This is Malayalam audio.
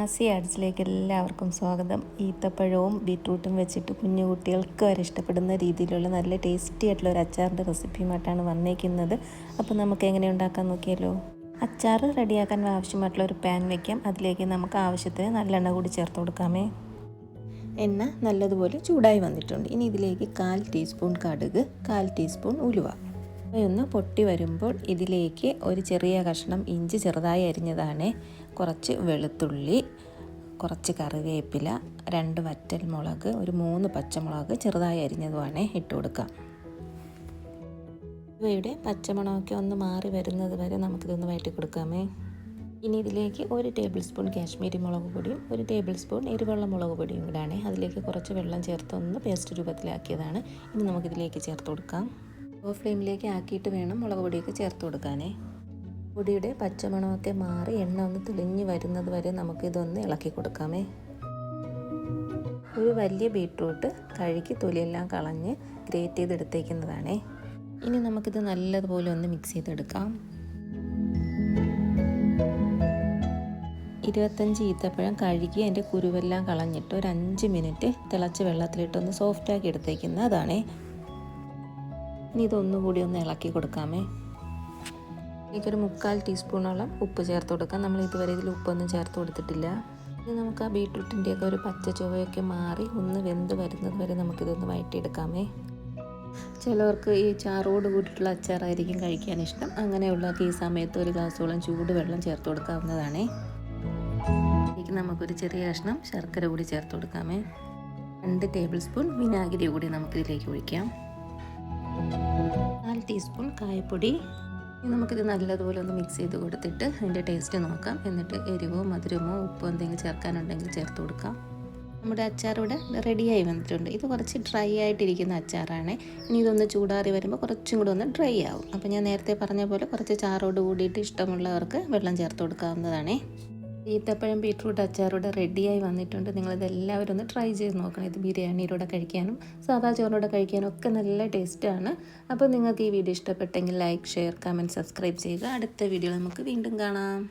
നാസി ആർട്സിലേക്ക് എല്ലാവർക്കും സ്വാഗതം. ഈത്തപ്പഴവും ബീട്രൂട്ടും വെച്ചിട്ട് കുഞ്ഞു കുട്ടികൾക്ക് വരെ ഇഷ്ടപ്പെടുന്ന രീതിയിലുള്ള നല്ല ടേസ്റ്റി ആയിട്ടുള്ള ഒരു അച്ചാറിന്റെ റെസിപ്പിയുമായിട്ടാണ് വന്നേക്കുന്നത്. അപ്പോൾ നമുക്ക് എങ്ങനെ ഉണ്ടാക്കാൻ നോക്കിയാലോ? അച്ചാർ റെഡിയാക്കാൻ ആവശ്യമായിട്ടുള്ള ഒരു പാൻ വയ്ക്കാം. അതിലേക്ക് നമുക്ക് ആവശ്യത്തിന് നല്ലെണ്ണ കൂടി ചേർത്ത് കൊടുക്കാമേ. എണ്ണ നല്ലതുപോലെ ചൂടായി വന്നിട്ടുണ്ട്. ഇനി ഇതിലേക്ക് കാൽ ടീസ്പൂൺ കടുക് കാൽ ടീസ്പൂൺ ഉലുവ. ഒന്ന് പൊട്ടി വരുമ്പോൾ ഇതിലേക്ക് ഒരു ചെറിയ കഷ്ണം ഇഞ്ചി ചെറുതായി അരിഞ്ഞതാണ്. കുറച്ച് വെളുത്തുള്ളി കുറച്ച് കറിവേപ്പില രണ്ട് വറ്റൽ മുളക് ഒരു മൂന്ന് പച്ചമുളക് ചെറുതായി അരിഞ്ഞതുമാണ് ഇട്ട് കൊടുക്കുക. ഇവയുടെ പച്ചമുളകൊക്കെ ഒന്ന് മാറി വരുന്നത് വരെ നമുക്കിതൊന്ന് വയറ്റി കൊടുക്കാമേ. ഇനി ഇതിലേക്ക് ഒരു ടേബിൾ സ്പൂൺ കാശ്മീരി മുളക് പൊടിയും ഒരു ടേബിൾ സ്പൂൺ എരിവെള്ള മുളക് പൊടിയും കൂടാണ് അതിലേക്ക് കുറച്ച് വെള്ളം ചേർത്ത് ഒന്ന് പേസ്റ്റ് രൂപത്തിലാക്കിയതാണ്. ഇനി നമുക്കിതിലേക്ക് ചേർത്ത് കൊടുക്കാം. ലോ ഫ്ലെയിമിലേക്ക് ആക്കിയിട്ട് വേണം മുളക് പൊടിയൊക്കെ ചേർത്ത് കൊടുക്കാനേ. പൊടിയുടെ പച്ചമണമൊക്കെ മാറി എണ്ണ ഒന്ന് തെളിഞ്ഞ് വരുന്നത് വരെ നമുക്കിതൊന്ന് ഇളക്കി കൊടുക്കാമേ. ഒരു വലിയ ബീട്രൂട്ട് കഴുകി തൊലിയെല്ലാം കളഞ്ഞ് ഗ്രേറ്റ് ചെയ്തെടുത്തേക്കുന്നതാണേ. ഇനി നമുക്കിത് നല്ലതുപോലെ ഒന്ന് മിക്സ് ചെയ്തെടുക്കാം. ഇരുപത്തഞ്ച് ഈത്തപ്പഴം കഴുകി അതിന്റെ കുരുവെല്ലാം കളഞ്ഞിട്ട് ഒരു അഞ്ച് മിനിറ്റ് തിളച്ച വെള്ളത്തിലിട്ടൊന്ന് സോഫ്റ്റാക്കി എടുത്തേക്കുന്നതാണേ. ഇനി ഇതൊന്നുകൂടി ഒന്ന് ഇളക്കി കൊടുക്കാമേ. ഇതിലേക്കൊരു മുക്കാൽ ടീസ്പൂണോളം ഉപ്പ് ചേർത്ത് കൊടുക്കാം. നമ്മൾ ഇതുവരെ ഇതിൽ ഉപ്പൊന്നും ചേർത്ത് കൊടുത്തിട്ടില്ല. ഇനി നമുക്ക് ആ ബീട്രൂട്ടിന്റെയൊക്കെ ഒരു പച്ച ചുവയൊക്കെ മാറി ഒന്ന് വെന്ത് വരുന്നത് വരെ നമുക്കിതൊന്ന് വഴറ്റിയെടുക്കാമേ. ചിലവർക്ക് ഈ ചാറോട് കൂട്ടിയിട്ടുള്ള അച്ചാറായിരിക്കും കഴിക്കാൻ ഇഷ്ടം. അങ്ങനെയുള്ളവർക്ക് ഈ സമയത്ത് ഒരു ഗ്ലാസ്സോളം ചൂടുവെള്ളം ചേർത്ത് കൊടുക്കാവുന്നതാണേ. ഇതിലേക്ക് നമുക്കൊരു ചെറിയ കഷ്ണം ശർക്കര കൂടി ചേർത്ത് കൊടുക്കാമേ. രണ്ട് ടേബിൾ സ്പൂൺ വിനാഗിരി കൂടി നമുക്കിതിലേക്ക് ഒഴിക്കാം. നാല് ടീസ്പൂൺ കായപ്പൊടി. ഇനി നമുക്കിത് നല്ലതുപോലെ ഒന്ന് മിക്സ് ചെയ്ത് കൊടുത്തിട്ട് അതിന്റെ ടേസ്റ്റ് നോക്കാം. എന്നിട്ട് എരിവോ മധുരമോ ഉപ്പോ എന്തെങ്കിലും ചേർക്കാനുണ്ടെങ്കിൽ ചേർത്ത് കൊടുക്കാം. നമ്മുടെ അച്ചാർ ഇവിടെ റെഡിയായി വന്നിട്ടുണ്ട്. ഇത് കുറച്ച് ഡ്രൈ ആയിട്ടിരിക്കുന്ന അച്ചാറാണ്. ഇനി ഇതൊന്ന് ചൂടാറി വരുമ്പോൾ കുറച്ചും കൂടെ ഒന്ന് ഡ്രൈ ആവും. അപ്പോൾ ഞാൻ നേരത്തെ പറഞ്ഞ പോലെ കുറച്ച് ചാറോട് കൂടിയിട്ട് ഇഷ്ടമുള്ളവർക്ക് വെള്ളം ചേർത്ത് കൊടുക്കാവുന്നതാണേ. ഈത്തപ്പഴം ബീട്രൂട്ട് അച്ചാറൂടെ റെഡിയായി വന്നിട്ടുണ്ട്. നിങ്ങളിതെല്ലാവരും ഒന്ന് ട്രൈ ചെയ്ത് നോക്കണം. ഇത് ബിരിയാണിയിലൂടെ കഴിക്കാനും സാധാ ചോറിലൂടെ കഴിക്കാനും ഒക്കെ നല്ല ടേസ്റ്റാണ്. അപ്പോൾ നിങ്ങൾക്ക് ഈ വീഡിയോ ഇഷ്ടപ്പെട്ടെങ്കിൽ ലൈക്ക് ഷെയർ കമന്റ് സബ്സ്ക്രൈബ് ചെയ്യുക. അടുത്ത വീഡിയോ നമുക്ക് വീണ്ടും കാണാം.